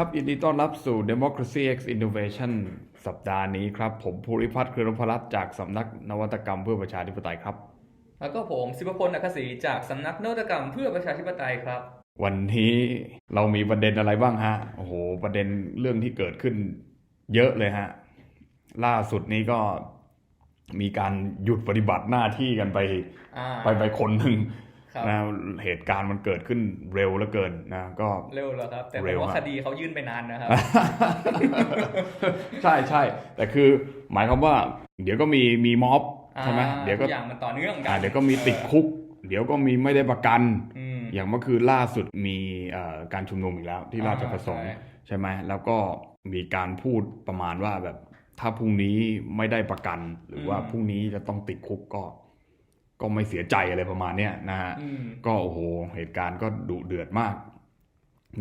วัสดีครับ ยินดีต้อนรับสู่ Democracy X Innovation สัปดาห์นี้ครับ ผมภูริพัฒน์เครือนพรัตน์จากสำนักนวัตกรรมเพื่อประชาธิปไตยครับ แล้วก็ผมสิบพลนักศรีจากสำนักนวัตกรรมเพื่อประชาธิปไตยครับ วันนี้เรามีประเด็นอะไรบ้างฮะ โอ้โห ประเด็นเรื่องที่เกิดขึ้นเยอะเลยฮะ ล่าสุดนี้ก็มีการหยุดปฏิบัติหน้าที่กันไป อ่า ไปไปคนหนึ่งครับ นะเหตุการณ์มันเกิดขึ้นเร็วเหลือเกินนะก็เร็วเหรอครับ แต่ผเร็มวว่าฮะคดีเขายื่นไปนานนะครับ ใช่ใช่แต่คือหมายความว่า เดี๋ยวก็มีมีม็อบใช่ไหมอ่าเดี๋ยวก็ทุอย่างมันต่อเนื่องกัอ่านเดี๋ยวก็มีติดคุก เดี๋ยวก็มีไม่ได้ประกันอืมอย่างเมื่อคืนล่าสุดมีเอ่อการชุมนุมอีกแล้ว ที่ราชประสงค์อ่าใช่ใช่ไหมแล้วก็มีการพูดประมาณว่าแบบถ้าพรุ่งนี้ไม่ได้ประกัน หรือว่าพรุ่งนี้จะต้องติดคุกก็ ก็ไม่เสียใจอะไรประมาณเนี้ยนะฮะอืมก็โอ้โหเหตุการณ์ก็ดุเดือดมาก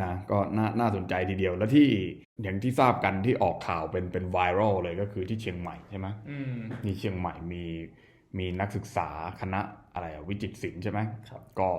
นะก็น่าน่าสนใจทีเดียวแล้วที่อย่างที่ทราบกันที่ออกข่าวเป็นเป็นไวรัลเลยก็คือที่เชียงใหม่ใช่ไหมอืมที่เชียงใหม่มีมีนักศึกษาคณะอะไรอะวิจิตรศิลป์ใช่ไหมครับก็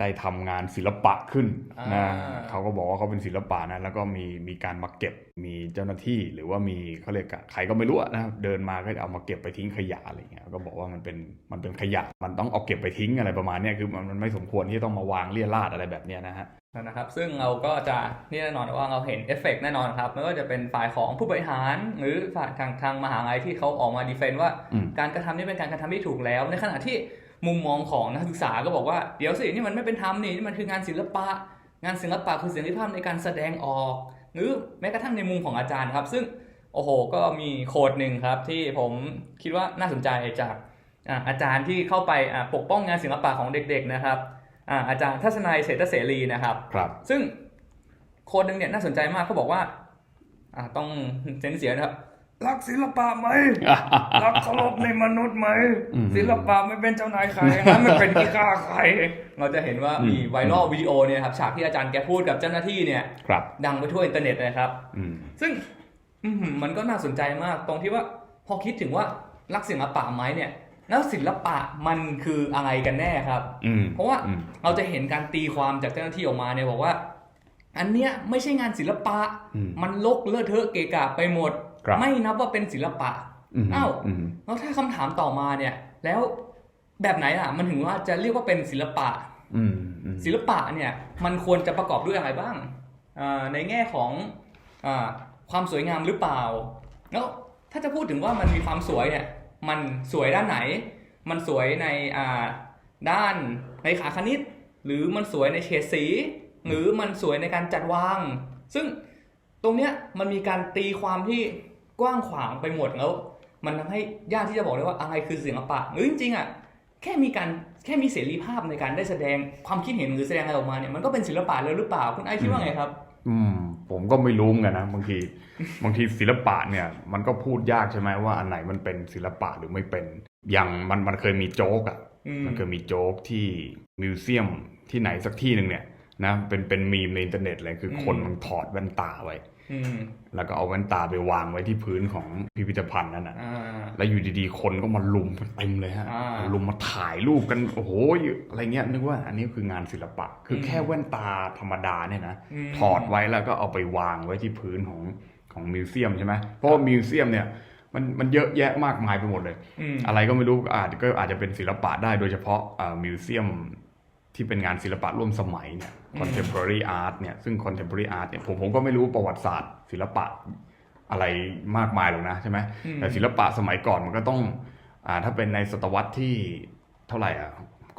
ได้ทำงานศิลปะขึ้นนะอ่าเขาก็บอกว่าเขาเป็นศิลปะนะแล้วก็มีมีการมาเก็บมีเจ้าหน้าที่ หรือว่ามีเขาเรียกอะใครก็ไม่รู้อะนะเดินมาก็เอามาเก็บไปทิ้งขยะอะไรเงี้ยก็บอกว่ามันเป็นมันเป็นขยะมันต้องเอาเก็บไปทิ้งอะไรประมาณเนี้ยคือมันมันไม่สมควรที่จะต้องมาวางเลี่ยราดอะไรแบบเนี้ยนะฮะนะครับซึ่งเราก็จะนี่แน่นอนว่าเราเห็นเอฟเฟกต์แน่นอนครับไม่ว่าจะเป็นฝ่ายของผู้บริหารหรือฝ่ายทางทางมหาลัยที่เขาออกมาดีเฟนต์ว่าอืมการกระทำนี้เป็นการกระทำที่ถูกแล้วในขณะที่ มุมมองของนักศึกษาก็บอกว่าเดี๋ยวสินี่มันไม่เป็นธรรมนี่นี่มันคืองานศิลปะ งานศิลปะคือเสรีภาพในการแสดงออก หรือแม้กระทั่งในมุมของอาจารย์ครับ ซึ่งโอ้โหก็มีโค้ดหนึ่งครับที่ผมคิดว่าน่าสนใจจากอ่าอาจารย์ที่เข้าไปอ่าปกป้องงานศิลปะของเด็กๆนะครับอ่าอาจารย์ทัศนัยเศรษฐเสรีนะครับครับ ซึ่งโค้ดหนึ่งเนี่ยน่าสนใจมากเขาบอกว่าอ่าต้องเซ็นเสียนะครับ รักศิลปะไหมรักเคารพในมนุษย์ไหมอืมศิลปะไม่เป็นเจ้านายใครนะไม่เป็นที่ฆ่าใคร เราจะเห็นว่าอืมมีไวรัลวิดีโอเนี่ยครับฉากที่อาจารย์แกพูดกับเจ้าหน้าที่เนี่ยครับดังไปทั่วอินเทอร์เน็ตเลยครับอืมซึ่งอื้อหือมันก็น่าสนใจมากตรงที่ว่าพอคิดถึงว่ารักศิลปะไหมเนี่ย แล้วศิลปะมันคืออะไรกันแน่ครับอืมเพราะว่าอืมเราจะเห็นการตีความจากเจ้าหน้าที่ออกมาเนี่ยบอกว่า อันเนี้ยไม่ใช่งานศิลปะอืมมันลกเลอะเทอะเกะกะไปหมดครับ ไม่นับว่าเป็นศิลปะอืมอ้าวอืมแล้วถ้าคำถามต่อมาเนี่ย แล้วแบบไหนล่ะ มันถึงว่าจะเรียกว่าเป็นศิลปะอืมอืมศิลปะเนี่ย มันควรจะประกอบด้วยอะไรบ้างอ่าในแง่ของอาความสวยงามหรือเปล่า แล้วถ้าจะพูดถึงว่ามันมีความสวยเนี่ย มันสวยด้านไหน มันสวยในอ่าด้านในขาคณิต หรือมันสวยในเฉดสี หรือมันสวยในการจัดวาง ซึ่งตรงเนี้ยมันมีการตีความที่ กว้างขวางไปหมดแล้ว มันทำให้ยากที่จะบอกได้ว่าอะไรคือศิลปะหรือจริงๆอะแค่มีการแค่มีเสรีภาพในการได้แสดงความคิดเห็นหรือแสดงอะไรออกมาเนี่ยมันก็เป็นศิลปะแล้วหรือเปล่าคุณไอซ์คิดว่าไงครับ อืม ผมก็ไม่รู้เหมือนกันนะบางทีบางทีศิลปะเนี่ย มันก็พูดยากใช่ไหมว่าอันไหนมันเป็นศิลปะหรือไม่เป็นอย่างมันมันเคยมีโจ๊กอะอืมมันเคยมีโจ๊กที่มิวเซียมที่ไหนสักที่หนึ่งเนี่ยนะเป็นเป็นมีมในอินเทอร์เน็ตเลยคือคนมันถอดแว่นตาไว้อืม แล้วก็เอาแว่นตาไปวางไว้ที่พื้นของพิพิธภัณฑ์นั่นน่ะอ่าแล้วอยู่ดีๆ คนก็มาลุมกันเต็มเลยฮะอ่าลุมมาถ่ายรูปกันโอ้โหอะไรเงี้ยนึกว่าอันนี้คืองานศิลปะ คืออมแค่แว่นตาธรรมดาเนี่ยนะมถอดไว้แล้วก็เอาไปวางไว้ที่พื้นของของมิวเซียมใช่ไหมเพราะว่ามิวเซียมเนี่ยมันมันเยอะแยะมากมายไปหมดเลยอืมอะไรก็ไม่รู้อาจก็อาจจะเป็นศิลปะได้โดยเฉพาะอ่ามิวเซียม ที่เป็นงานศิลปะร่วมสมัยเนี่ย contemporary art เนี่ยซึ่ง contemporary art เนี่ยผมผมก็ไม่รู้ประวัติศาสตร์ ศิลปะอะไรมากมายหรอกนะใช่ไหมอืมแต่ศิลปะสมัยก่อนมันก็ต้องอ่าถ้าเป็นในศตวรรษที่เท่าไหร่อะ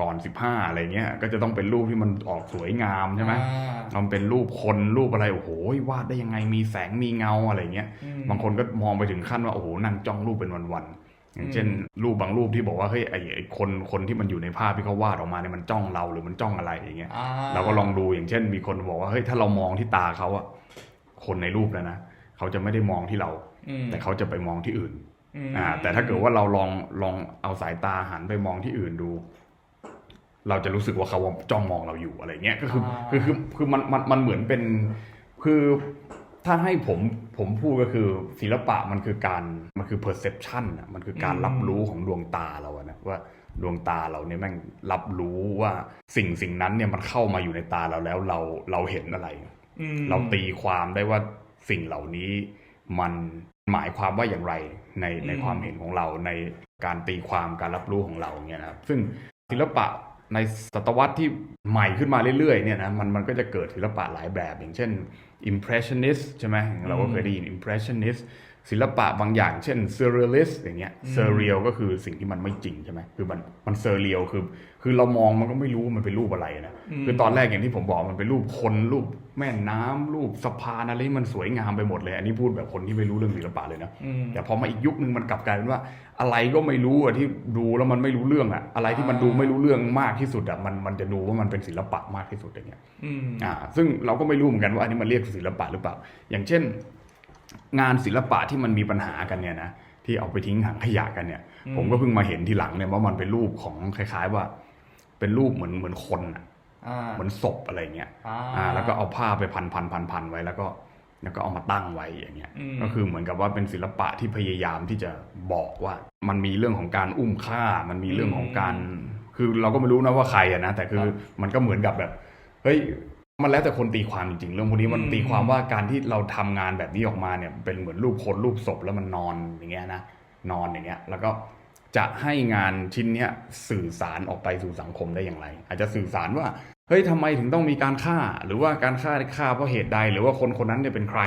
ก่อน15อะไรเงี้ย ก็จะต้องเป็นรูปที่มันออกสวยงามใช่ไหมอ่ามันเป็นรูปคนรูปอะไรโอ้โหวาดได้ยังไงมีแสงมีเงาอะไรเงี้ยอืมบางคนก็มองไปถึงขั้นว่าโอ้โหนั่งจ้องรูปเป็นวันๆ อย่างเช่นรูปบางรูปที่บอกว่าเฮ้ยไอ้ไอ้คนคนที่มันอยู่ในภาพที่เขาวาดออกมาเนี่ยมันจ้องเราหรือมันจ้องอะไรอย่างเงี้ยอ่เราก็ลองดูอย่างเช่น มีคนบอกว่าเฮ้ยถ้าเรามองที่ตาเขาอะคนในรูปแล้วนะเขาจะไม่ได้มองที่เราอืมแต่เขาจะไปมองที่อื่นมอ่าแต่ถ้าเกิดว่าเราลองลองเอาสายตาหันไปมองที่อื่นดู เราจะรู้สึกว่าเขาจ้องมองเราอยู่อะไรเงี้ยก็คืออาคือคือคือมันมันมันเหมือนเป็นคือถ้าให้ผม ผมพูดก็คือศิลปะมันคือการมันคือ perception อะมันคือการรับรู้ของดวงตาเราอะนะว่าดวงตาเราเนี่ยแม่งรับรู้ว่าสิ่งสิ่งนั้นเนี่ยมันเข้ามาอยู่ในตาเราแล้วเราเราเห็นอะไรอืมเราตีความได้ว่าสิ่งเหล่านี้มันหมายความว่าอย่างไรในในอืมความเห็นของเราในการตีความการรับรู้ของเราเนี่ยนะครับซึ่งศิลปะในศตวรรษที่ใหม่ขึ้นมาเรื่อยๆเนี่ยนะมันมันก็จะเกิดศิลปะหลายแบบอย่างเช่น impressionist ใช่ไหมเราก็เคยได้ยิน impressionist ศิลปะบางอย่างเช่น surrealist อย่างเงี้ย surreal ก็คือสิ่งที่มันไม่จริงใช่ไหมคือมันมัน surreal คือ คือเรามองมันก็ไม่รู้ว่ามันเป็นรูปอะไรนะอืมคือตอนแรกอย่างที่ผมบอกมันเป็นรูปคนรูป แม่น้ำรูปสะพานอะไรที่มันสวยงามไปหมดเลย อันนี้พูดแบบคนที่ไม่รู้เรื่องศิลปะเลยนะอืมแต่พอมาอีกยุคนึงมันกลับกลายเป็นว่า อะไรก็ไม่รู้อะที่ดูแล้วมันไม่รู้เรื่องอะอะไรที่มันดูไม่รู้เรื่องมากที่สุดอะมันมันจะดูว่ามันเป็นศิลปะมากที่สุดอย่างเงี้ยอืมอ่า ซึ่งเราก็ไม่รู้เหมือนกันว่าอันนี้มันเรียกศิลปะหรือเปล่า อย่างเช่น งานศิลปะที่มันมีปัญหากันเนี่ยนะที่เอาไปทิ้งถังขยะกันเนี่ยอืมผมก็เพิ่งมาเห็นทีหลังเนี่ยว่ามันเป็นรูปของคล้าย ๆ ว่า เป็นรูปเหมือนเหมือนคนอะอ่า เหมือนศพอะไรเงี้ยอ่าอ่าแล้วก็เอาผ้าไปพันพันพันพันไว้แล้วก็แล้วก็เอามาตั้งไว้อย่างเงี้ยอืมก็คือเหมือนกับว่าเป็นศิลปะที่พยายามที่จะบอกว่า มันมีเรื่องของการอุ้มฆ่า มันมีเรื่องของการ คือเราก็ไม่รู้นะว่าใครอะนะ แต่คือมันก็เหมือนกับแบบ เฮ้ย มันแล้วแต่คนตีความจริงๆ เรื่องพวกนี้มันอืมตีความว่าการที่เราทำงานแบบนี้ออกมาเนี่ย เป็นเหมือนรูปคนรูปศพแล้วมันนอนอย่างเงี้ยนะ นอนอย่างเงี้ย แล้วก็จะให้งานชิ้นเนี้ยสื่อสารออกไปสู่สังคมได้อย่างไร อาจจะสื่อสารว่า เฮ้ยทำไมถึงต้องมีการฆ่า หรือว่าการฆ่าฆ่าเพราะเหตุใด หรือว่าคนคนนั้นเนี่ยเป็นใคร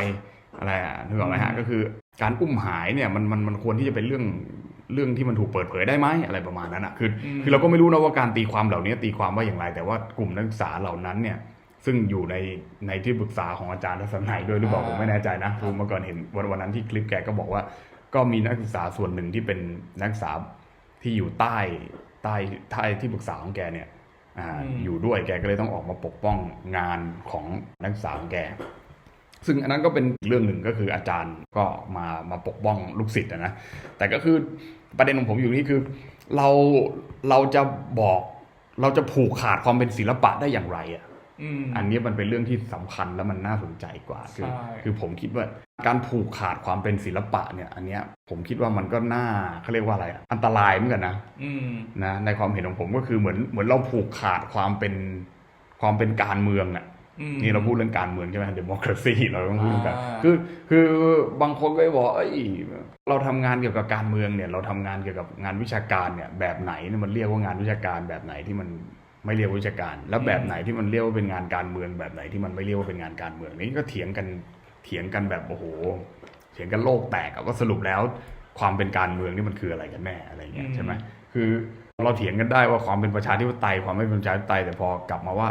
อะไรอะนึกออกไหมฮะอืมก็คือการอุ้มหายเนี่ยมันมันมันควรที่จะเป็นเรื่องเรื่องที่มันถูกเปิดเผยได้ไหมอะไรประมาณนั้นอะคือมคือเราก็ไม่รู้นะว่าการตีความเหล่านี้ตีความว่าอย่างไร แต่ว่ากลุ่มนักศึกษาเหล่านั้นเนี่ยซึ่งอยู่ในในที่ปรึกษาของอาจารย์ทัศนัยด้วยหรือเปล่าอ่าผมไม่แน่ใจนะคือเมื่อก่อนเห็นวันวันนั้นที่คลิปแกก็บอกว่า ก็มีนักศึกษาส่วนหนึ่งที่เป็นนักศึกษาที่อยู่ใต้ใต้ใต้ที่ปรึกษาของแกเนี่ย อ่าอืมอยู่ด้วยแกก็เลยต้องออกมาปกป้องงานของนักศึกษาของแก ซึ่งอันนั้นก็เป็นเรื่องหนึ่งก็คืออาจารย์ก็มามาปกป้องลูกศิษย์อะนะ แต่ก็คือประเด็นของผมอยู่นี่คือ เราเราจะบอกเราจะผูกขาดความเป็นศิลปะได้อย่างไรอะ อืมอันนี้มันเป็นเรื่องที่สำคัญและมันน่าสนใจกว่า คือใช่คือผมคิดว่าการผูกขาดความเป็นศิลปะเนี่ย อันเนี้ยผมคิดว่ามันก็น่าเขาเรียกว่าอะไรอะอันตรายเหมือนกันนะอืมนะในความเห็นของผมก็คือเหมือนเหมือนเราผูกขาดความเป็นความเป็นการเมืองอะอืมนี่เราพูดเรื่องการเมืองใช่ไหม democracy เราต้องพูดเรื่องการอ่าคือคือบางคนก็บอกเอ้ยเราทำงานเกี่ยวกับการเมืองเนี่ย เราทำงานเกี่ยวกับงานวิชาการเนี่ยแบบไหนเนี่ยมันเรียกว่างานวิชาการแบบไหนที่มัน ไม่เรียกว่าวิชาการ แล้วแบบไหนที่มันเรียกว่าเป็นงานการเมืองแบบไหนที่มันไม่เรียกว่าเป็นงานการเมืองนี่ก็เถียงกันเถียงกันแบบโอ้โหเถียงกันโลกแตกอะว่าสรุปแล้วความเป็นการเมืองนี่มันคืออะไรกันแน่อะไรเงี้ยอืมใช่ไหมคือเราเถียงกันได้ว่าความเป็นประชาธิปไตยความไม่เป็นประชาธิปไตยแต่พอกลับมาว่า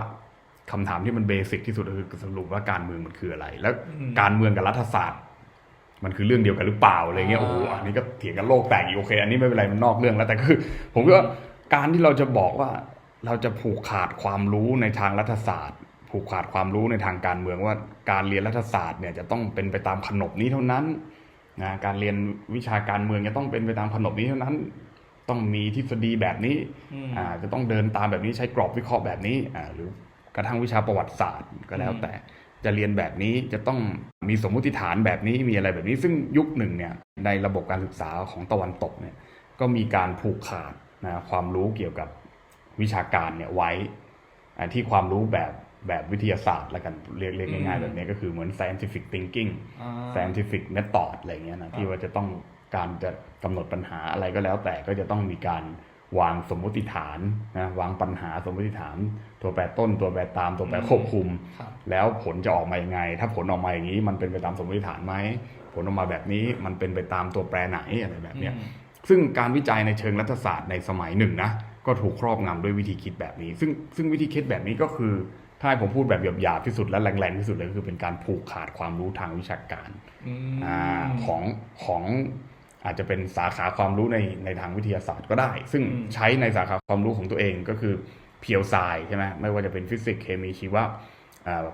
คำถามที่มันเบสิกที่สุดก็คือสรุปว่าการเมืองมันคืออะไร แล้วอืมการเมืองกับรัฐศาสตร์ มันคือเรื่องเดียวกันหรือเปล่าอะไรเงี้ยอ่าโอ้โหอันนี้ก็เถียงกันโลกแตกอีกโอเค อันนี้ไม่เป็นไรมันนอกเรื่องแล้วแต่คือ ผมคิดว่าการที่เราจะบอกว่า เราจะผูกขาดความรู้ในทางรัฐศาสตร์ ผูกขาดความรู้ในทางการเมืองว่าการเรียนรัฐศาสตร์เนี่ยจะต้องเป็นไปตามขนบนี้เท่านั้นนะการเรียนวิชาการเมืองจะต้องเป็นไปตามขนบนี้เท่านั้น ต้องมีทฤษฎีแบบนี้อืมอ่าจะต้องเดินตามแบบนี้ใช้กรอบวิเคราะห์แบบนี้อ่าหรือกระทั่งวิชาประวัติศาสตร์ก็แล้วอืมแต่จะเรียนแบบนี้จะต้องมีสมมุติฐานแบบนี้มีอะไรแบบนี้ ซึ่งยุคหนึ่งเนี่ยในระบบการศึกษาของตะวันตกเนี่ยก็มีการผูกขาดนะความรู้เกี่ยวกับ วิชาการเนี่ยไว้อ่าที่ความรู้แบบแบบวิทยาศาสตร์แล้วกันเรียกเรียกง่ายๆแบบนี้ก็คือเหมือน scientific thinking อ่า scientific method อะไรเงี้ยนะที่ว่าจะต้องการจะกำหนดปัญหาอะไรก็แล้วแต่ก็จะต้องมีการวางสมมุติฐานนะวางปัญหาสมมุติฐาน ตัวแปรต้นตัวแปรตามตัวแปรควบคุมครับแล้วผลจะออกมายังไง ถ้าผลออกมาอย่างนี้มันเป็นไปตามสมมติฐานไหมผลออกมาแบบนี้มันเป็นไปตามตัวแปรไหนอะไรแบบเนี้ยอืมซึ่งการวิจัยในเชิงรัฐศาสตร์ในสมัยหนึ่งนะ ก็ถูกครอบงำด้วยวิธีคิดแบบนี้ ซึ่งซึ่งวิธีคิดแบบนี้ก็คือถ้าให้ผมพูดแบบหยาบๆที่สุดและแรงๆที่สุดเลยก็คือเป็นการผูกขาดความรู้ทางวิชาการอืมอาของของอาจจะเป็นสาขาความรู้ในในทางวิทยาศาสตร์ก็ได้ ซึ่งอืมใช้ในสาขาความรู้ของตัวเองก็คือเพียวไซใช่ไหมไม่ว่าจะเป็นฟิสิกส์เคมีชีวะอ่า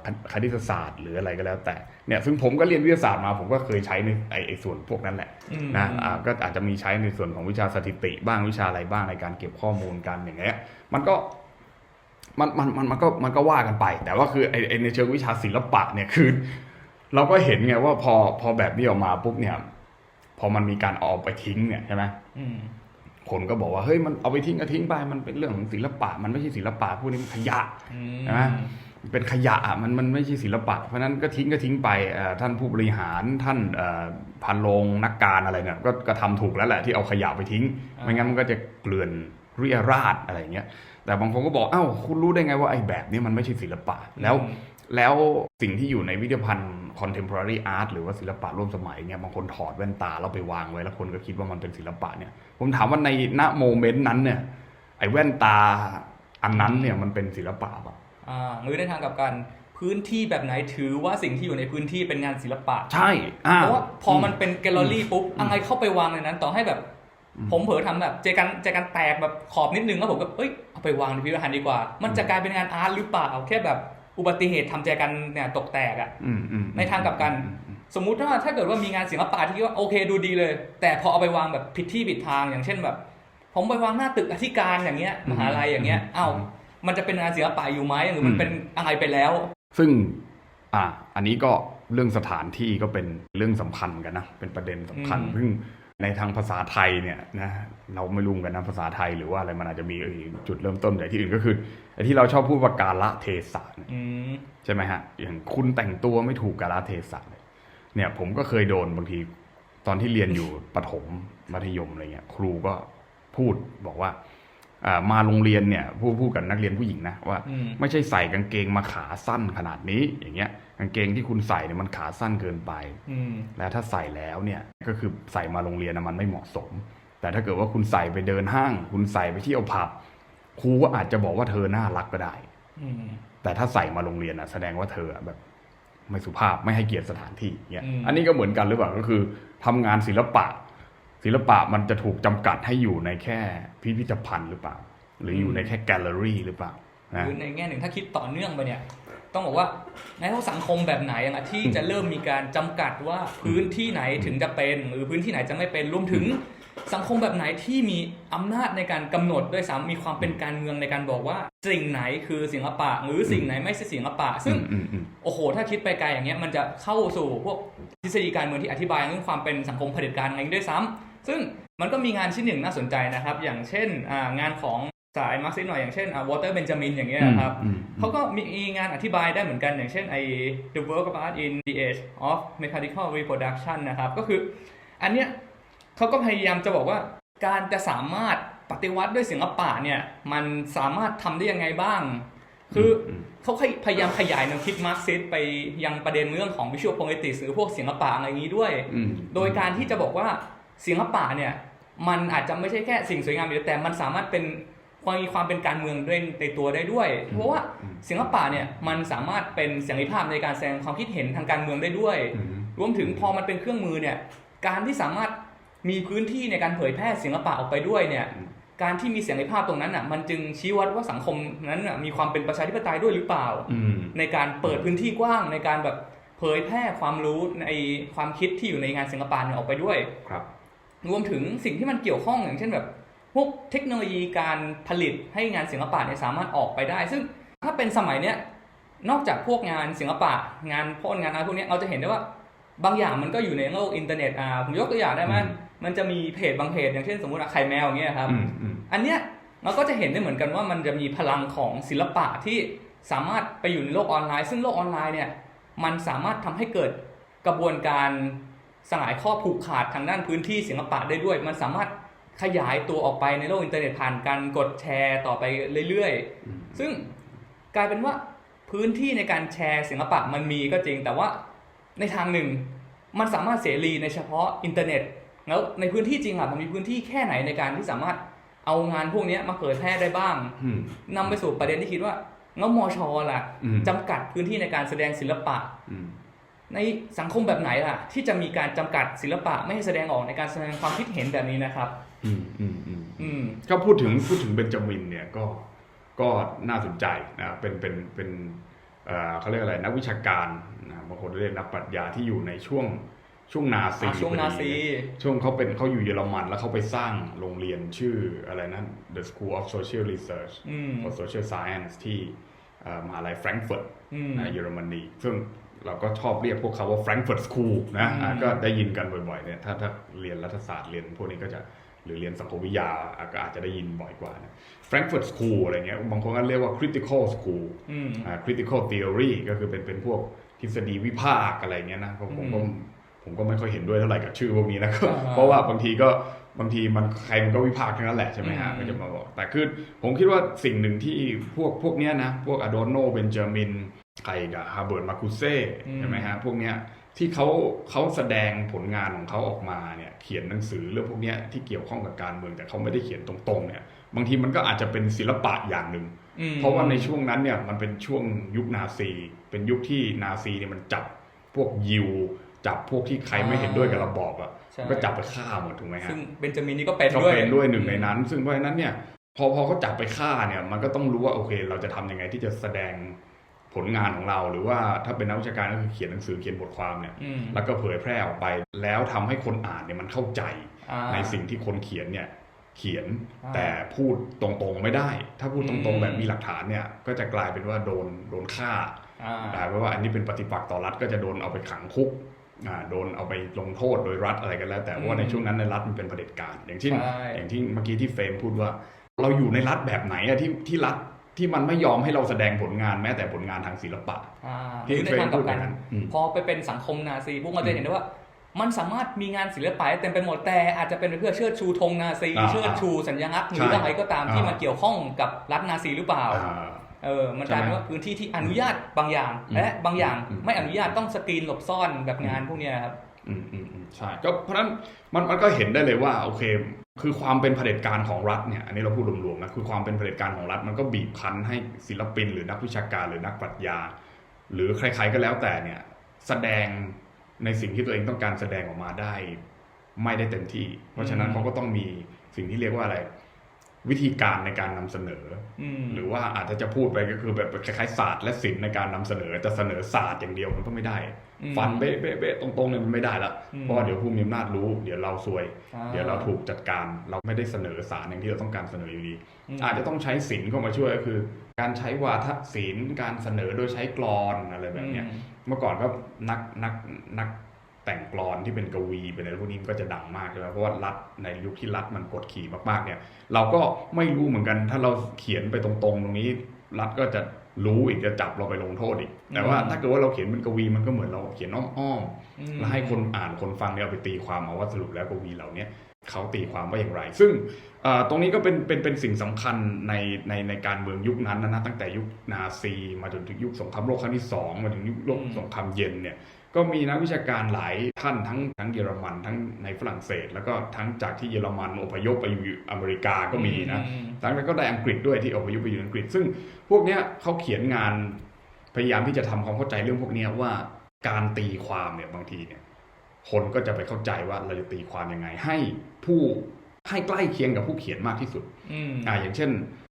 คคณิตศาสตร์หรืออะไรก็แล้วแต่เนี่ยซึ่งผมก็เรียนวิทยาศาสตร์มา ผมก็เคยใช้ในไอไอส่วนพวกนั้นแหละอืมนะอ่าก็อาจจะมีใช้ในส่วนของวิชาสถิติบ้างวิชาอะไรบ้างในการเก็บข้อมูลกันอย่างเงี้ยมันก็มันมันมันมันก็มันก็ว่ากันไป แต่ว่าคือไอไอในเชิงวิชาศิลปะเนี่ยคือ เราก็เห็นไงว่าพอพอแบบนี้ออกมาปุ๊บเนี่ย พอมันมีการเอาไปทิ้งเนี่ยใช่ไหมอืมคนก็บอกว่าเฮ้ยมันเอาไปทิ้งก็ทิ้งไปมันเป็นเรื่องของศิลปะ มันไม่ใช่ศิลปะพวกนี้มันขยะอืมใช่ไหม เป็นขยะอะมันมันไม่ใช่ศิลปะ เพราะฉะนั้นก็ทิ้งก็ทิ้งไปเอ่อท่านผู้บริหารท่านเอ่อพันโรงนักการอะไรเนี่ยก็ก็ทำถูกแล้วแหละที่เอาขยะไปทิ้งอ่าไม่งั้นมันก็จะเกลื่อนเรียราดอะไรเงี้ยแต่บางคนก็บอกเอ้าคุณรู้ได้ไงว่าไอ้แบบนี้มันไม่ใช่ศิลปะแล้วอืมแล้วสิ่งที่อยู่ในวิทยาพันธ์ contemporary art หรือว่าศิลปะร่วมสมัยเนี่ยบางคนถอดแว่นตาแล้วไปวางไว้แล้วคนก็คิดว่ามันเป็นศิลปะเนี่ย ผมถามว่าในณโมเมนต์นั้นเนี่ยไอ้แว่นตาอันนั้นเนี่ยมันเป็นศิลปะปะอ่า หรือในทางกลับกันพื้นที่แบบไหนถือว่าสิ่งที่อยู่ในพื้นที่เป็นงานศิลปะ ใช่อ่าเพราะว่าพอมันเป็นแกลเลอรี่ปุ๊บอะไรเข้าไปวางในนั้น ต่อให้แบบ ผมเผลอทำแบบเจกันเจกันแตกแบบขอบนิดนึงแล้วผมก็เอ้ยเอาไปวางในพิพิธภัณฑ์ดีกว่า มันจะกลายเป็นงานอาร์ตหรือเปล่าแค่แบบอุบัติเหตุทำเจกันเนี่ยตกแตกอะอืมอืมในทางกลับกัน สมมุติว่าถ้าเกิดว่ามีงานศิลปะที่คิดว่าโอเคดูดีเลย แต่พอเอาไปวางแบบผิดที่ผิดทางอย่างเช่นแบบ ผมไปวางหน้าตึกอธิการอย่างเงี้ยมหาลัยอย่างเงี้ยอ้าว มันจะเป็นงานศิลปะอยู่ไหมหรือมันเป็นอะไรไปแล้ว ซึ่งอ่าอันนี้ก็เรื่องสถานที่ก็เป็นเรื่องสำคัญกันนะเป็นประเด็นสำคัญอืมซึ่งในทางภาษาไทยเนี่ยนะเราไม่รู้กันนะภาษาไทยหรือว่าอะไรมันอาจจะมีเอ่ยจุดเริ่มต้นจากที่อื่นก็คือไอ้ที่เราชอบพูดว่าการละเทศะเนี่ยอืมใช่ไหมฮะอย่างคุณแต่งตัวไม่ถูกกาลเทศะเลยเนี่ย ผมก็เคยโดนบางทีตอนที่เรียนอยู่ประถมมัธยมอะไรเงี้ย ครูก็พูดบอกว่าอ่า มาโรงเรียนเนี่ยพูดพูดกับนักเรียนผู้หญิงนะว่าอืมไม่ใช่ใส่กางเกงมาขาสั้นขนาดนี้อย่างเงี้ยกางเกงที่คุณใส่เนี่ยมันขาสั้นเกินไปอืมและถ้าใส่แล้วเนี่ยก็คือใส่มาโรงเรียนนะมันไม่เหมาะสม แต่ถ้าเกิดว่าคุณใส่ไปเดินห้าง คุณใส่ไปเที่ยวผับครูก็อาจจะบอกว่าเธอน่ารักก็ได้อืมแต่ถ้าใส่มาโรงเรียนอะแสดงว่าเธออะแบบไม่สุภาพไม่ให้เกียรติสถานที่เนี่ยอืมอันนี้ก็เหมือนกันหรือเปล่าก็คือทำงานศิลปะ ศิลปะมันจะถูกจำกัดให้อยู่ในแค่พิพิธภัณฑ์หรือเปล่า หรืออยู่ในแค่แกลเลอรี่หรือเปล่าหนะรือในแง่หนึ่งถ้าคิดต่อเนื่องไปเนี่ย ต้องบอกว่าในสังคมแบบไหนอะที่จะเริ่มมีการจำกัดว่าพื้นที่ไหนถึงจะเป็นหรือพื้นที่ไหนจะไม่เป็นรวมถึงสังคมแบบไหนที่มีอำนาจในการกำหนดด้วยซ้ำมีความเป็นการเมืองในการบอกว่า สิ่งไหนคือศิลปะหรือสิ่งไหนไม่ใช่ศิลปะ ซึ่งอืมอืมโอ้โห ถ้าคิดไปไกลอย่างเงี้ยมันจะเข้าสู่พวกทฤษฎีการเมืองที่อธิบายเรื่องความเป็นสังคมเผด็จการอะไรด้วยซ้ำ ซึ่งมันก็มีงานชิ้นหนึ่งน่าสนใจนะครับ อย่างเช่นอ่างานของสายมาร์กซิสหน่อยอย่างเช่นวอเตอร์เบนจามินอย่างเงี้ยนะครับอืมเขาก็มีงานอธิบายได้เหมือนกันอย่างเช่นไอ้ The Work of Art in the Age of Mechanical Reproduction นะครับ ก็คืออันเนี้ยเขาก็พยายามจะบอกว่าการจะสามารถปฏิวัติด้วยศิลปะเนี่ย มันสามารถทำได้ยังไงบ้าง คืออมเขาพยายามขยายแนวคิดมาร์กซิสไปยังประเด็นเรื่องของ visual poetics หรือพวกศิลปะอะไรอย่างนี้ด้วยอืมโดยการที่จะบอกว่า ศิลปะเนี่ยมันอาจจะไม่ใช่แค่สิ่งสวยงามอย่างเดียวแต่มันสามารถเป็นความมีความเป็นการเมืองด้วยในตัวได้ด้วย เพราะว่าศิลปะเนี่ยมันสามารถเป็นเสรีภาพในการแสดงความคิดเห็นทางการเมืองได้ด้วยอืมรวมถึงพอมันเป็นเครื่องมือเนี่ยการที่สามารถมีพื้นที่ในการเผยแพร่ศิลปะออกไปด้วยเนี่ยการที่มีเสรีภาพตรงนั้นอะมันจึงชี้วัดว่าสังคมนั้นน่ะมีความเป็นประชาธิปไตยด้วยหรือเปล่าอืมในการเปิดพื้นที่กว้างในการแบบเผยแพร่ความรู้ในความคิดที่อยู่ในงานศิลปะเนี่ยออกไปด้วยครับ รวมถึงสิ่งที่มันเกี่ยวข้องอย่างเช่นแบบพวกเทคโนโลยีการผลิตให้งานศิลปะเนี่ยสามารถออกไปได้ ซึ่งถ้าเป็นสมัยเนี้ยนอกจากพวกงานศิลปะงานพ่นงานอะไรพวกนี้เราจะเห็นได้ว่าบางอย่างมันก็อยู่ในโลกอินเทอร์เน็ตอ่าผมยกตัวอย่างได้ไหมมันจะมีเพจบางเพจอย่างเช่นสมมติอะไข่แมวอย่างเงี้ยครับอันเนี้ยเราก็จะเห็นได้เหมือนกันว่ามันจะมีพลังของศิลปะที่สามารถไปอยู่ในโลกออนไลน์ ซึ่งโลกออนไลน์เนี่ยมันสามารถทำให้เกิดกระบวนการ สลายข้อผูกขาดทางด้านพื้นที่ศิลปะได้ด้วย มันสามารถขยายตัวออกไปในโลกอินเทอร์เน็ตผ่านการกดแชร์ต่อไปเรื่อยอืมๆซึ่งกลายเป็นว่าพื้นที่ในการแชร์ศิลปะมันมีก็จริง แต่ว่าในทางหนึ่งมันสามารถเสรีในเฉพาะอินเทอร์เน็ต แล้วในพื้นที่จริงอะมันมีพื้นที่แค่ไหนในการที่สามารถเอางานพวกเนี้ยมาเผยแพร่ได้บ้างอืมนำไปสู่ประเด็นที่คิดว่าแล้วมอชอล่ะอืมจำกัดพื้นที่ในการแสดงศิลปะอืม ในสังคมแบบไหนล่ะ ที่จะมีการจำกัดศิลปะไม่ให้แสดงออกในการแสดงความคิดเห็นแบบนี้นะครับ อืมอืมอืมอืมก็พูดถึงพูดถึงเบนจามินเนี่ยก็ก็น่าสนใจนะเป็นเป็นเป็นเอ่อเขาเรียกอะไรนักวิชาการนะบางคนเรียกนักปรัชญาที่อยู่ในช่วงช่วงนาซีอะช่วงพอดีนาซีช่วงเขาเป็นเขาอยู่เยอรมัน แล้วเขาไปสร้างโรงเรียนชื่ออะไรนะ The School of Social Research อืม for Social Science ที่เอ่อมหาลัยแฟรงก์เฟิร์ตอืมนะเยอรมนีซึ่ง เราก็ชอบเรียกพวกเขาว่า Frankfurt School นะอืมอะก็ได้ยินกันบ่อยๆเนี่ยถ้าถ้าเรียนรัฐศาสตร์เรียนพวกนี้ก็จะหรือเรียนสังคมวิทยาอะก็อาจจะได้ยินบ่อยกว่านะ Frankfurt School อะไรเงี้ยบางคนก็เรียกว่า critical school อืมอ่า critical theory ก็คือเป็นเป็นพวกทฤษฎีวิพากษ์อะไรเงี้ยนะผมผมก็อืมผมก็ไม่ค่อยเห็นด้วยเท่าไหร่กับชื่อพวกนี้นะอ่าเพราะว่าบางทีก็บางทีมันใครมันก็วิพากษ์ทั้งนั้นแหละใช่ไหมฮะอืมก็จะมาบอกแต่คือผมคิดว่าสิ่งหนึ่งที่พวกพวกเนี้ยนะ พวกอโดโนเบนจามิน ใครกับฮาร์เบิร์ตมาคุเซ่ใช่ไหมฮะพวกเนี้ยที่เขาเขาแสดงผลงานของเขาออกมาเนี่ยเขียนหนังสือเรื่องพวกเนี้ยที่เกี่ยวข้องกับการเมืองแต่เขาไม่ได้เขียนตรงๆเนี่ยบางทีมันก็อาจจะเป็นศิลปะอย่างหนึ่งอืมเพราะว่าในช่วงนั้นเนี่ยมันเป็นช่วงยุคนาซี เป็นยุคที่นาซีเนี่ยมันจับพวกยิวจับพวกที่ใครไม่เห็นด้วยกับระบอบอะใช่ก็จับไปฆ่าหมดถูกไหมฮะซึ่งเบนจามินนี่ก็เป็นก็ด้วยเป็นด้วยหนึ่งในนั้น ซึ่งเพราะฉะนั้นเนี่ยพอพอเขาจับไปฆ่าเนี่ยมันก็ต้องรู้ว่าโอเค เราจะทำยังไงที่จะแสดง ผลงานของเรา หรือว่าถ้าเป็นนักวิชาการก็คือเขียนหนังสือเขียนบทความเนี่ยอืมแล้วก็เผยแพร่ออกไป แล้วทำให้คนอ่านเนี่ยมันเข้าใจอ่าในสิ่งที่คนเขียนเนี่ยเขียนอ่าแต่พูดตรงๆไม่ได้ ถ้าพูดตอืรงมๆแบบมีหลักฐานเนี่ยก็จะกลายเป็นว่าโดนโดนฆ่าอ่ากลายเป็นว่าอันนี้เป็นปฏิปักษ์ต่อรัฐก็จะโดนเอาไปขังคุกอ่าโดนเอาไปลงโทษโดยรัฐอะไรกันแล้ว แต่ว่าในช่วงนั้นในรัฐมันเป็นเผด็จการ อย่างที่ใช่อย่างที่เมื่อกี้ที่เฟรมพูดว่า เราอยู่ในรัฐแบบไหนอะที่ที่รัฐ ที่มันไม่ยอมให้เราแสดงผลงานแม้แต่ผลงานทางศิลปะอ่าหที่รือในเฟรทามงกพูลัดบอกัย่านงนั้นอืมพอไปเป็นสังคมนาซีพวกมันจะเห็นได้ว่า มันสามารถมีงานศิลปะเต็มไปหมดแต่อาจจะเป็นเพื่อเชิดชูธงนาซีอ่าเชิดชูสัญลักษณ์หใช่รืออะไรก็ตามที่อ่ามาเกี่ยวข้องกับรัฐนาซีหรือเปล่าอ่าเออ มันกลายเป็นว่าพื้นที่ที่อนุญาตบางอย่างอืมและบางอย่างอืมไม่อนุญาตต้องสกรีนหลบซ่อนแบบงานพวกเนี้ยครับ อืมอืมอืมใช่ก็เพราะนั้นมันมันก็เห็นได้เลยว่าโอเค คือความเป็นเผด็จการของรัฐเนี่ยอันนี้เราพูดรวมๆนะคือความเป็นเผด็จการของรัฐมันก็บีบคั้นให้ศิลปิน หรือนักวิชาการหรือนักปรัชญา หรือใครๆก็แล้วแต่เนี่ยแสดงในสิ่งที่ตัวเองต้องการแสดงออกมาได้ ไม่ได้เต็มที่ เพราะฉะนั้นเขาก็ต้องมีสิ่งที่เรียกว่าอะไร วิธีการในการนำเสนออืมหรือว่าอาจจะจะพูดไปก็คือแบบคล้ายๆศาสตร์และศิลป์ในการนำเสนอจะเสนอศาสตร์อย่างเดียวมันก็ไม่ได้อืมฟันเบ๊ะเบ๊ะเบ๊ะตรงๆเนี่ยมันไม่ได้ละอืมเพราะว่าเดี๋ยวผู้มีอำนาจรู้ เดี๋ยวเราซวยอ่เดี๋ยวเราถูกจัดการเราไม่ได้เสนอสารอย่างที่เราต้องการเสนออยู่ดีมอาจจะต้องใช้ศิลป์เข้ามาช่วยก็คือ การใช้วาทศิลป์การเสนอโดยใช้กลอนอะไรแบบเนี้ยอืมเมื่อก่อนก็นักนักนัก แต่งกลอนที่เป็นกวีเป็นอะไรพวกนี้มันก็จะดังมากใช่ไหมเพราะว่ารัฐในยุคที่รัฐมันกดขี่มากๆเนี่ย เราก็ไม่รู้เหมือนกันถ้าเราเขียนไปตรงๆ ตรงนี้ รัฐก็จะรู้อีกจะจับเราไปลงโทษอีก แต่ว่าอืมถ้าเกิดว่าเราเขียนเป็นกวีมันก็เหมือนเราเขียนอ้อมอืมๆแล้วให้คนอ่านคนฟังเนี่ยเอาไปตีความเอาว่าสรุปแล้วกวีเหล่าเนี้ยเขาตีความว่าอย่างไร ซึ่งเอ่อตรงนี้ก็เป็นเป็นเป็นสิ่งสำคัญในในในการเมืองยุคนั้นนะนะตั้งแต่ยุคนาซี มาจนถึงยุคสงครามโลกครั้งที่สองมาถึงยุคโลกอืมสงครามเย็นเนี่ย ก็มีนักวิชาการหลายท่านทั้งทั้งเยอรมันทั้งในฝรั่งเศส แล้วก็ทั้งจากที่เยอรมันอพยพไปอยู่อเมริกาก็มีนะอืมทั้งนั้นก็ได้อังกฤษด้วยที่อพยพไปอยู่อังกฤษ ซึ่งพวกเนี้ยเขาเขียนงานพยายามที่จะทำความเข้าใจเรื่องพวกเนี้ยว่าการตีความเนี่ยบางทีเนี่ยคนก็จะไปเข้าใจว่าเราจะตีความยังไง ให้ผู้ให้ใกล้เคียงกับผู้เขียนมากที่สุดอืมอ่าอย่างเช่น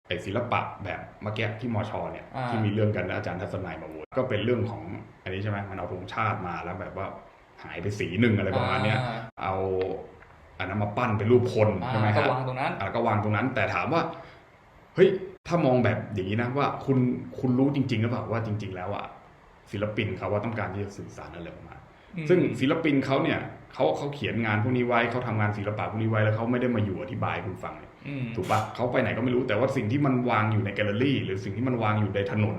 ไอ้ศิลปะแบบเมื่อกี้ที่มอชอเนี่ยอ่า ที่มีเรื่องกันแล้วอาจารย์ทัศนัยมาโหวตก็เป็นเรื่องของอันนี้ใช่ไหมมันเอาธงชาติมาแล้วแบบว่าหายไปสีหนึ่งอะไรประมาณเนี้ยอ่เอาอันนั้นมาปั้นเป็นรูปคนอ่าใช่ไหมก็ฮะ วางตรงนั้น อ่าก็วางตรงนั้นแต่ถามว่าเฮ้ยถ้ามองแบบอย่างนี้นะว่าคุณคุณรู้จริงๆหรือเปล่าว่าจริง ๆ แล้วอะศิลปินเขาว่าต้องการที่จะสื่อสารอะไรออกมาอืมซึ่งศิลปินเขาเนี่ย เขาเขาเขียนงานพวกนี้ไว้เขาทำงานศิลปะพวกนี้ไว้แล้วเขาไม่ได้มาอยู่อธิบายให้คุณฟังเนี่ยอืมถูกปะเขาไปไหนก็ไม่รู้แต่ว่าสิ่งที่มันวางอยู่ในแกลเลอรี่ หรือสิ่งที่มันวางอยู่ในถนน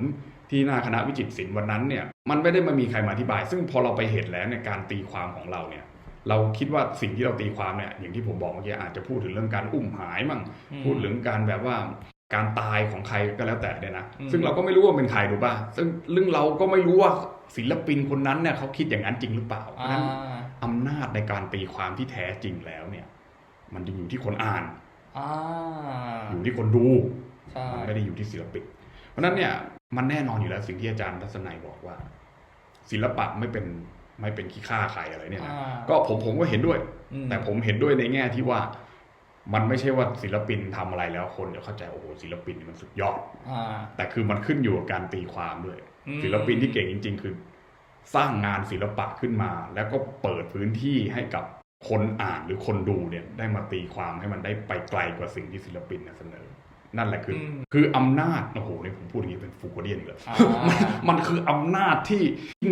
ที่หน้าคณะวิจิตรศิลป์วันนั้นเนี่ยมันไม่ได้มามีใครมาอธิบาย ซึ่งพอเราไปเห็นแล้วเนี่ยการตีความของเราเนี่ยเราคิดว่าสิ่งที่เราตีความเนี่ยอย่างที่ผมบอกเมื่อกี้อาจจะพูดถึงเรื่องการอุ้มหายมั่งอืมพูดถึงการแบบว่าการตายของใครก็แล้วแต่เนี่ยนะอืมซึ่งเราก็ไม่รู้ว่าเป็นใครถูกป่ะซึ่งเรื่องเราก็ไม่รู้ว่าศิลปินคนนั้นเนี่ยเขาคิดอย่างนั้นจริงหรือเปล่าเพราะฉะอ่านั้น อำนาจในการตีความที่แท้จริงแล้วเนี่ย มันจะอยู่ที่คนอ่านอ่าอยู่ที่คนดูใช่มันไม่ได้อยู่ที่ศิลปินเพราะฉะนั้นเนี่ยมันแน่นอนอยู่แล้วสิ่งที่อาจารย์ทัศนัยบอกว่า ศิลปะไม่เป็นไม่เป็นขี้ข้าใครอะไรเนี่ยนะอ่าก็ผมผมก็เห็นด้วยอืมแต่ผมเห็นด้วยในแง่ที่ว่า มันไม่ใช่ว่าศิลปินทำอะไรแล้วคนจะเข้าใจโอ้โหศิลปินนี่มันสุดยอดอ่าแต่คือมันขึ้นอยู่กับการตีความด้วยอืมศิลปินที่เก่งจริง ๆ คือ สร้างงานศิลปะขึ้นมา แล้วก็เปิดพื้นที่ให้กับคนอ่านหรือคนดูเนี่ยได้มาตีความให้มันได้ไปไกลกว่าสิ่งที่ศิลปินน่ะเสนอ นั่นแหละคืออมคืออำนาจโอ้โหนี่ผมพูดอย่างนี้เป็นฟูโกเดียนอีกเลยอ่ามันคืออำนาจที่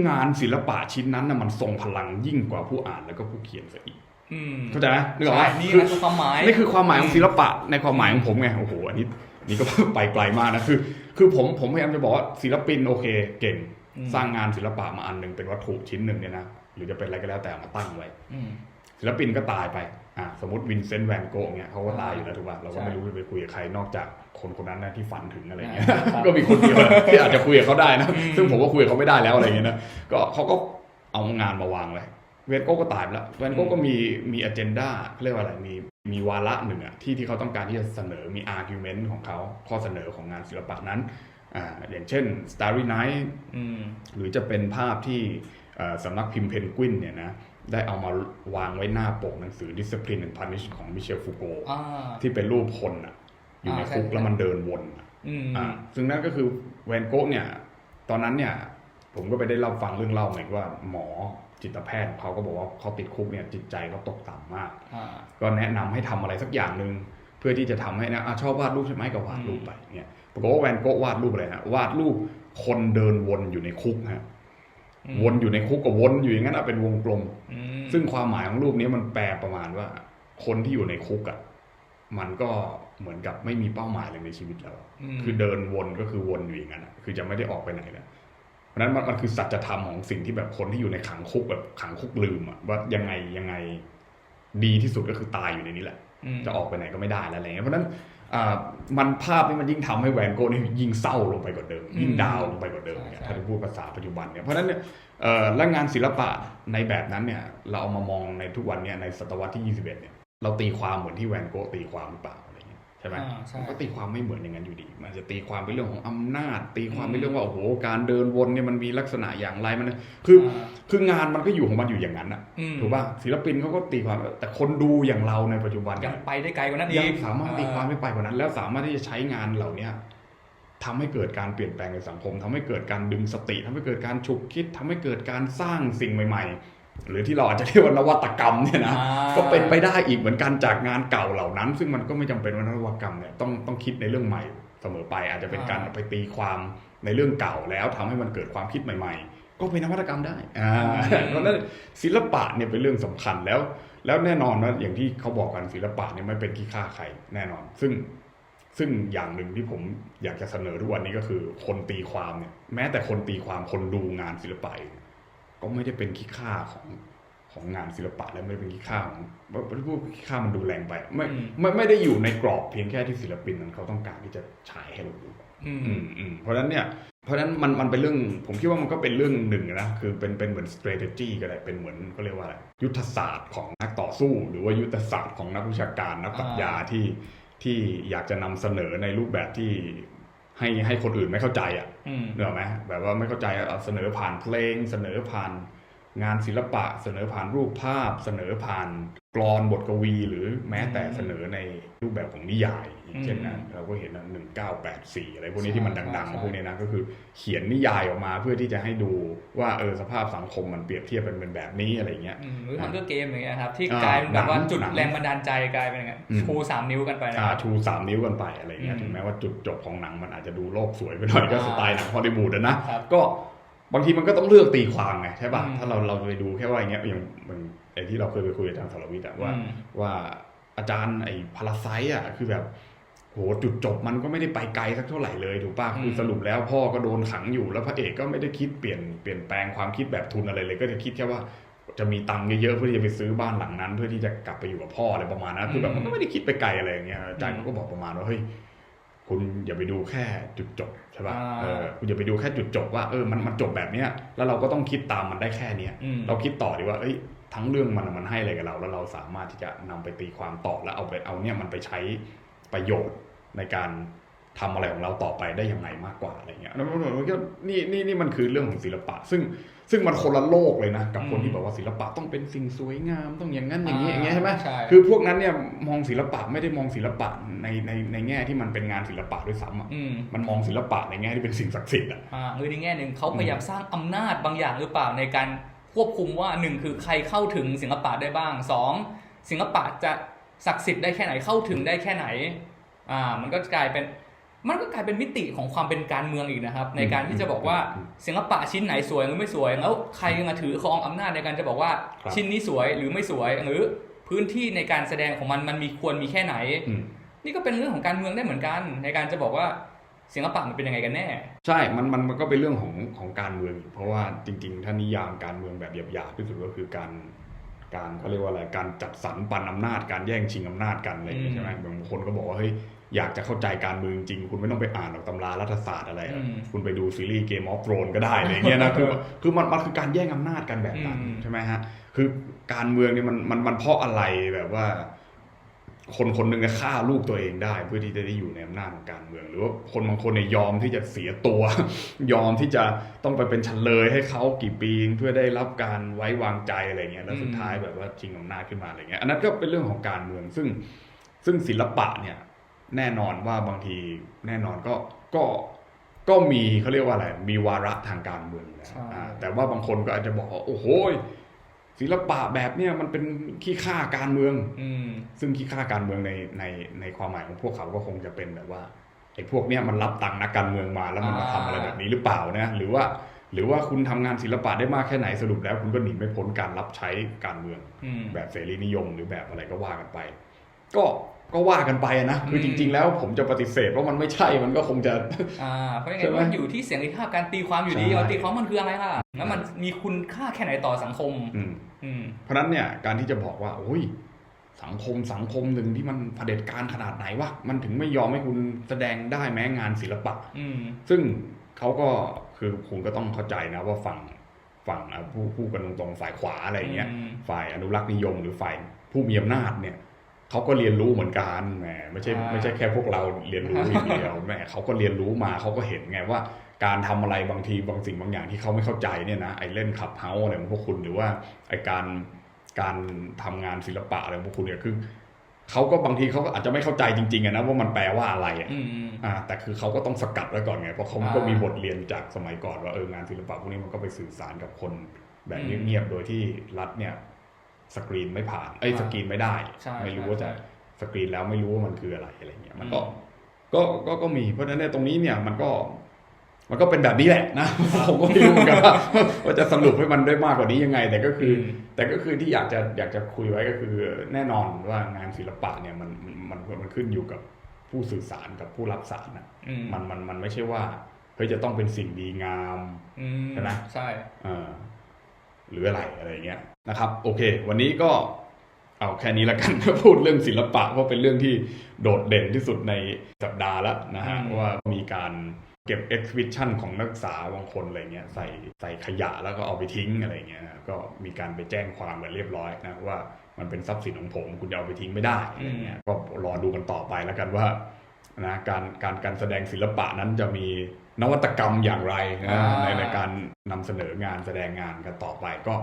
งานศิลปะชิ้นนั้นน่ะมันทรงพลังยิ่งกว่าผู้อ่านแล้วก็ผู้เขียนซะอีกอืมเข้าใจไหมนึกออกไหมใช่นี่คือนะคือความหมายนี่คือความหมายของศิลปะในความหมายของผมไงโอ้โหอันนี้นี่ก็ไปไกลมากนะคือ คือผมผมพยายามจะบอกว่าศิลปินโอเค เก่งอืม สร้างงานศิลปะมาอันหนึ่งเป็นวัตถุชิ้นหนึ่งเนี่ยนะหรือจะเป็นอะไรก็แล้วแต่เอามาตั้งไว้อืมศิลปินก็ตายไปอะสมมติวินเซนต์แวนโกะเนี่ยเขาก็ตายอยู่แล้วถูกป่ะเราก็ใช่ไม่รู้จะไปคุยกับใครนอกจากคนคนนั้นนะที่ฝันถึงอะไรเงี้ยครับก็มีคนเดียวนะที่อาจจะคุยกับเขาได้นะซึ่งผมก็คุยกับเขาไม่ได้แล้วอะไรเงี้ยนะก็เขาก็เอางานมาวางไว้เวนโก้ก็ตายไปแล้วเวนโก้ก็มีมีอเจนดาเรียกว่าอะไรมีมีวาระหนึ่งอะที่ที่เขาต้องการที่จะเสนอมีอาร์กิวเมนต์ของเขาข้อเสนอของงานศิลปะนั้น อ่าอย่างเช่น Starry Night อืมหรือจะเป็นภาพที่เอ่อสำนักพิมพ์เพนกวินเนี่ยนะได้เอามาวางไว้หน้าปกหนังสือ Discipline and Punish ของมิเชลฟูโกอ่าที่เป็นรูปคนอะอยู่ในอ่าใช่คุกใช่แล้วมันเดินวนอะอืมอ่าซึ่งนั่นก็คือแวนโก๊ะเนี่ย ตอนนั้นเนี่ย ผมก็ไปได้เล่าฟังเรื่องเล่าเหมือนว่าหมอจิตแพทย์เขาก็บอกว่าเขาติดคุกเนี่ยจิตใจเขาตกต่ำมากอ่าก็แนะนำให้ทำอะไรสักอย่างหนึ่งเพื่อที่จะทำให้นะอะชอบวาดรูปใช่ไหมก็วาดรูปไปเนี่ย ปรากฏว่าแวนโก๊ะวาดรูปอะไรฮะวาดรูปคนเดินวนอยู่ในคุกฮะอืมวนอยู่ในคุกกับวนอยู่อย่างนั้นอะเป็นวงกลมอืมซึ่งความหมายของรูปนี้มันแปลประมาณว่า คนที่อยู่ในคุกอะมันก็เหมือนกับไม่มีเป้าหมายเลยในชีวิตแล้วมคือเดินวนก็คือวนอยู่อย่างนั้นอะคือจะไม่ได้ออกไปไหนแล้วเพราะฉะนั้นมันมันคือสัจธรรมของสิ่งที่แบบคนที่อยู่ในขังคุกแบบขังคุกลืมอะว่ายังไงยังไงดีที่สุดก็คือตายอยู่ในนี้แหละมจะออกไปไหนก็ไม่ได้แล้วอะไรเงี้ยเพราะฉะนั้นอ่า มันภาพนี้มันยิ่งทำให้แวนโก้นี่ยิ่งเศร้าลงไปกว่าเดิม ยิ่งดาวน์ลงไปกว่าเดิมเนี่ยถ้าจะพูดภาษาปัจจุบันเนี่ยเพราะฉะนั้นเนี่ยเอ่อและงานศิลปะในแบบนั้นเนี่ยเราเอามามองในทุกวันเนี่ยในศตวรรษที่ 21เนี่ยเราตีความเหมือนที่แวนโก้ตีความหรือเปล่าอะไรเงี้ย ใช่ไหมอ่าใช่มันก็ตีความไม่เหมือนอย่างนั้นอยู่ดี มันจะตีความเป็นเรื่องของอำนาจ ตีความเป็นเรื่องว่าโอ้โหการเดินวนเนี่ยมันมีลักษณะอย่างไรมัน คืออ่าคืองานมันก็อยู่ของมันอยู่อย่างนั้นอะอืมถูกป่ะศิลปินเขาก็ตีความแต่คนดูอย่างเราในปัจจุบันยัเนี่งยไปได้ไกลกว่านั้นอียังกสามารถตีความอ่ได้ไปกว่านั้น แล้วสามารถที่จะใช้งานเหล่าเนี้ยทำให้เกิดการเปลี่ยนแปลงในสังคมทำให้เกิดการดึงสติทำให้เกิดการฉุกคิดทำให้เกิดการสร้างสิ่งใหม่ ๆ หรือที่เราอาจจะเรียกว่านวัตกรรมเนี่ยนะอ่าก็เป็นไปได้อีกเหมือนกันจากงานเก่าเหล่านั้น ซึ่งมันก็ไม่จำเป็นว่านวัตกรรมเนี่ยต้องต้องคิดในเรื่องใหม่เสมอไป อาจจะเป็นการไปตีความในเรื่องเก่าแล้วทำให้มันเกิดความคิดใหม่ๆ ก็เป็นนวัตกรรมได้อ่าเพราะฉะนั้นศิลปะเนี่ยเป็นเรื่องสำคัญแล้ว แล้วแน่นอนว่าอย่างที่เขาบอกกันศิลปะเนี่ยไม่เป็นที่ฆ่าใครแน่นอน ซึ่งซึ่งอย่างหนึ่งที่ผมอยากจะเสนอทุกวันนี้ก็คือ คนตีความเนี่ยแม้แต่คนตีความคนดูงานศิลปะเอง ก็ไม่ได้เป็นขี้ค่าของของงานศิลปะและไม่ได้เป็นขี้ค่าของพูดขี้ค่ามันดูแรงไปไม่อืมไม่ไม่ได้อยู่ในกรอบเพียงแค่ที่ศิลปินนั้นเขาต้องการที่จะฉายให้เราดูอืมอืมอืมเพราะฉะนั้นเนี่ยเพราะฉะนั้นมันมันเป็นเรื่องผมคิดว่ามันก็เป็นเรื่องหนึ่งนะคือเป็นเป็นเหมือน strategy ก็ได้เป็นเหมือนเขาเรียกว่าอะไรยุทธศาสตร์ของนักต่อสู้ หรือว่ายุทธศาสตร์ของนักวิชาการนักปรัชญาที่ที่อยากจะนำเสนอในรูปแบบที่ ให้ให้คนอื่นไม่เข้าใจอะอืมเนกอะไหมแบบว่าไม่เข้าใจเอาเสนอผ่านเพลงเสนอผ่าน งานศิลปะเสนอผ่านรูปภาพ เสนอผ่านกรอนบทกวี หรือแม้แต่เสนอในรูปแบบของนิยายอย่างเช่นนะเราก็เห็นนะหนึ่งเก้าแปดสี่อะไรพวกนี้ที่มันดังๆพวกนี้นะก็คือเขียนนิยายออกมาเพื่อที่จะให้ดูว่าเออสภาพสังคมมันเปรียบเทียบเป็นเป็นแบบนี้อะไรเงี้ยอืมหรือทำก็เกมอย่างเงี้ยครับที่อ่ากลายเป็นแบบว่าหนังจุดหนังแรงบันดาลใจกลายเป็นอย่างเงี้ยอืมชูสามนิ้วกันไปนะอ่าครับชูสามนิ้วกันไปอะไรเงี้ยอืมถึงแม้ว่าจุดจบของหนังมันอาจจะดูโลกสวยไปหน่อยก็อ่าสไตล์หนังฮอลลีวูดอะนะครับก็ บางทีมันก็ต้องเลือกตีความไงใช่ป่ะอืมถ้าเราเราไปดูแค่ว่าอย่างเงี้ยอย่างมันไอ้ที่เราเคยไปคุยกับอาจารย์สรวิทย์อะว่าอืมว่าอาจารย์ไอ้พาราไซอะคือแบบโหจุดจบมันก็ไม่ได้ไปไกลสักเท่าไหร่เลยถูกป่ะอืมคือสรุปแล้วพ่อก็โดนขังอยู่แล้วพระเอกก็ไม่ได้คิดเปลี่ยนเปลี่ยนแปลงความคิดแบบทุนอะไรเลย ก็จะคิดแค่ว่าจะมีตังค์เยอะๆเพื่อที่จะไปซื้อบ้านหลังนั้น เพื่อที่จะกลับไปอยู่กับพ่ออะไรประมาณนั้นคือแบบมันก็ไม่ได้คิดไปไกลอะไรอย่างเงี้ยอาจารย์เขาก็บอกประมาณว่าเฮ้ย คุณอย่าไปดูแค่จุดจบใช่ป่ะอ่าเออคุณอย่าไปดูแค่จุดจบว่าเออมันมันจบแบบเนี้ยแล้วเราก็ต้องคิดตามมันได้แค่เนี้ยอืมเราคิดต่อดีว่าเอ้ยทั้งเรื่องมันมันให้อะไรกับเรา แล้วเราสามารถที่จะนำไปตีความต่อแล้วเอาไปเอาเนี่ยมันไปใช้ประโยชน์ในการ ทำอะไรของเราต่อไปได้ยังไงมากกว่าอะไรเงี้ยแล้วมันมันก็นี่นี่นี่มันคือเรื่องของศิลปะ ซึ่งซึ่งมันคนละโลกเลยนะกับคนอืมที่บอกว่าศิลปะต้องเป็นสิ่งสวยงามต้องอย่างนั้นอย่างนี้อย่างเงี้ยใช่ไหมใช่คือพวกนั้นเนี่ยมองศิลปะไม่ได้มองศิลปะในในในแง่ที่มันเป็นงานศิลปะด้วยซ้ำอะอืมมันมองศิลปะในแง่ที่เป็นสิ่งศักดิ์สิทธิ์อะอ่าหรือในแง่หนึ่งเขาพยายามสร้างอำนาจบางอย่างหรือเปล่าในการควบคุมว่าหนึ่งคือใครเข้าถึงศิลปะได้บ้างสองศิลปะจะศักดิ์สิทธิ์ได้แค่ไหนเข้าถึงได้แค่ไหนอ่ามันก็กลายเป็น มันก็กลายเป็นมิติของความเป็นการเมืองอีกนะครับ ในการที่จะบอกว่าศิลปะชิ้นไหนสวยหรือไม่สวย แล้วใครมาถือครองอำนาจในการจะบอกว่าครับชิ้นนี้สวยหรือไม่สวย หรือพื้นที่ในการแสดงของมันมันมีควรมีแค่ไหนอืมนี่ก็เป็นเรื่องของการเมืองได้เหมือนกัน ในการจะบอกว่าศิลปะมันเป็นยังไงกันแน่ ใช่ มันมันมันก็เป็นเรื่องของของการเมืองอยู่เพราะว่าจริงๆ ถ้านิยามการเมืองแบบหยาบๆที่สุดก็คือการการเขาเรียกว่าอะไรการจัดสรรปันอำนาจการแย่งชิงอำนาจกันอะไรอย่างเงี้ยอืมใช่ไหมบางคนก็บอกว่าเฮ้ย อยากจะเข้าใจการเมืองจริง คุณไม่ต้องไปอ่านหรอกตำรารัฐศาสตร์อะไรอะอืมคุณไปดูซีรีส์เกมออฟโ r รนก็ได้อะไรอย่างเงี้ยนะคือคือมันมันคือการแย่งอำนาจกันแบบนั้นอืมใช่ไหมฮะคือการเมืองเนี่ยมันมันมันเพราะอะไรแบบว่า คนคนหนึ่งจะฆ่าลูกตัวเองได้ เพื่อที่จะได้อยู่ในอำนาจของการเมือง หรือว่าคนบางคนเนี่ยยอมที่จะเสียตัว ยอมที่จะต้องไปเป็นเฉลยให้เขากี่ปีเพื่อได้รับการไว้วางใจอะไรเงี้ยแล้วสุดท้ายแบบว่าชิงอำนาจขึ้นมาอะไรเงี้ยอันนั้นก็เป็นเรื่องของการเมืองซึ่งซึ่งศิลปะเนี่ย แน่นอนว่าบางทีแน่นอนก็ก็ก็มีเขาเรียกว่าอะไร มีวาระทางการเมืองนะใช่อ่าแต่ว่าบางคนก็อาจจะบอกว่าโอ้โหศิลปะแบบเนี้ยมันเป็นขี้ข้าการเมือง อืมซึ่งขี้ข้าการเมืองในในในความหมายของพวกเขาก็คงจะเป็นแบบว่าไอ้พวกเนี้ยมันรับตังค์นักการเมืองมาแล้วมันมาทำอะไรแบบนี้หรือเปล่านะหรือว่า หรือว่าคุณทำงานศิลปะได้มากแค่ไหนสรุปแล้ว คุณก็หนีไม่พ้นการรับใช้การเมืองอืมแบบเสรีนิยมหรือแบบอะไรก็ว่ากันไป ก็ ก็ว่ากันไปอะนะคืออืมจริง ๆ แล้วผมจะปฏิเสธว่ามันไม่ใช่มันก็คงจะอ่าเพราะยังไงใช่ไหมมันอยู่ที่เสียงภาพการตีความอยู่ดีใช่ว่าตีความมันคืออะไรล่ะแล้วมันมีคุณค่าแค่ไหนต่อสังคมอืมอืมเพราะฉะนั้นเนี่ยการที่จะบอกว่าโอ้ยสังคมสังคมหนึ่งที่มันเผด็จการขนาดไหนวะมันถึงไม่ยอมให้คุณแสดงได้แม้งานศิลปะ อืมซึ่งเขาก็คือคุณก็ต้องเข้าใจนะว่าฝั่งฝั่งอะผู้ผู้กันตรงๆฝ่ายขวาอะไรอย่างเงี้ยอืมฝ่ายอนุรักษ์นิยมหรือฝ่ายผู้มีอำนาจเนี่ย เขาก็เรียนรู้เหมือนกันแหมไม่ใช่อ่าไม่ใช่แค่พวกเราเรียนรู้อย่างเดียวแหมเขาก็เรียนรู้มาเขาก็เห็นไงว่า การทำอะไรบางทีบางสิ่งบางอย่างที่เขาไม่เข้าใจเนี่ยนะไอ้เล่นขับเฮาอะไรของพวกคุณหรือว่าไอ้การการทำงานศิลปะอะไรของพวกคุณเนี่ยคือเขาก็บางทีเขาก็อาจจะไม่เข้าใจจริงๆอะนะว่ามันแปลว่าอะไรอะอืมอ่าแต่คือเขาก็ต้องสกัดไว้ก่อนไงเพราะเขาอ่าก็มีบทเรียนจากสมัยก่อนว่าเอองานศิลปะพวกนี้มันก็ไปสื่อสารกับคนแบบอืมเงียบๆโดยที่รัฐเนี่ย สกรีนไม่ผ่านเอ้ยอ่าสกรีนไม่ได้ใช่ไม่รู้ใช่ว่าจะใช่สกรีนแล้วไม่รู้ว่ามันคืออะไรอะไรเงี้ยมันก็อืมก็ก็ก็มีเพราะฉะนั้นเนยตรงนี้เนี่ยมันก็ มันก็เป็นแบบนี้แหละนะผมก็ไม่รู้เหมือนกันว่าว่าจะสรุปให้มันได้มากกว่านี้ยังไง แต่ก็คืออมแต่ก็คือที่อยากจะอยากจะคุยไว้ก็คือแน่นอนว่างานศิลปะเนี่ยมันมันมันมันขึ้นอยู่กับผู้สื่อสารกับผู้รับสารนะอืมมันมันมันไม่ใช่ว่าเฮ้ยจะต้องเป็นสิ่งดีงามอืมใช่ไหมใช่เอ่อ หรืออะไรอะไรอย่างเงี้ยนะครับโอเค วันนี้ก็เอาแค่นี้ละกันพูดเรื่องศิลปะเพราะเป็นเรื่องที่โดดเด่นที่สุดในสัปดาห์แล้วนะฮะว่ามีการเก็บ exhibition ของนักศึกษาบางคนอะไรเงี้ยใส่ใส่ขยะแล้วก็เอาไปทิ้งอะไรเงี้ยนะก็มีการไปแจ้งความกันเรียบร้อยนะว่ามันเป็นทรัพย์สินของผม คุณจะเอาไปทิ้งไม่ได้อะไรเงี้ยก็รอดูกันต่อไปแล้วกันว่านะการการการแสดงศิลปะนั้นจะมี นวัตกรรมอย่างไรนะในในการนำเสนองานแสดงงานกันต่อไปก็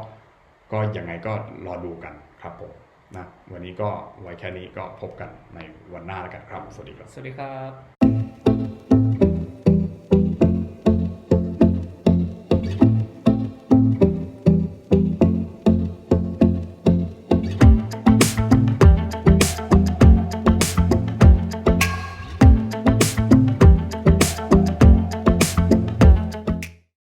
ก็ยังไงก็รอดูกันครับผมนะวันนี้ก็ไว้แค่นี้ก็พบกันในวันหน้าแล้วกันครับ สวัสดีครับ สวัสดีครับ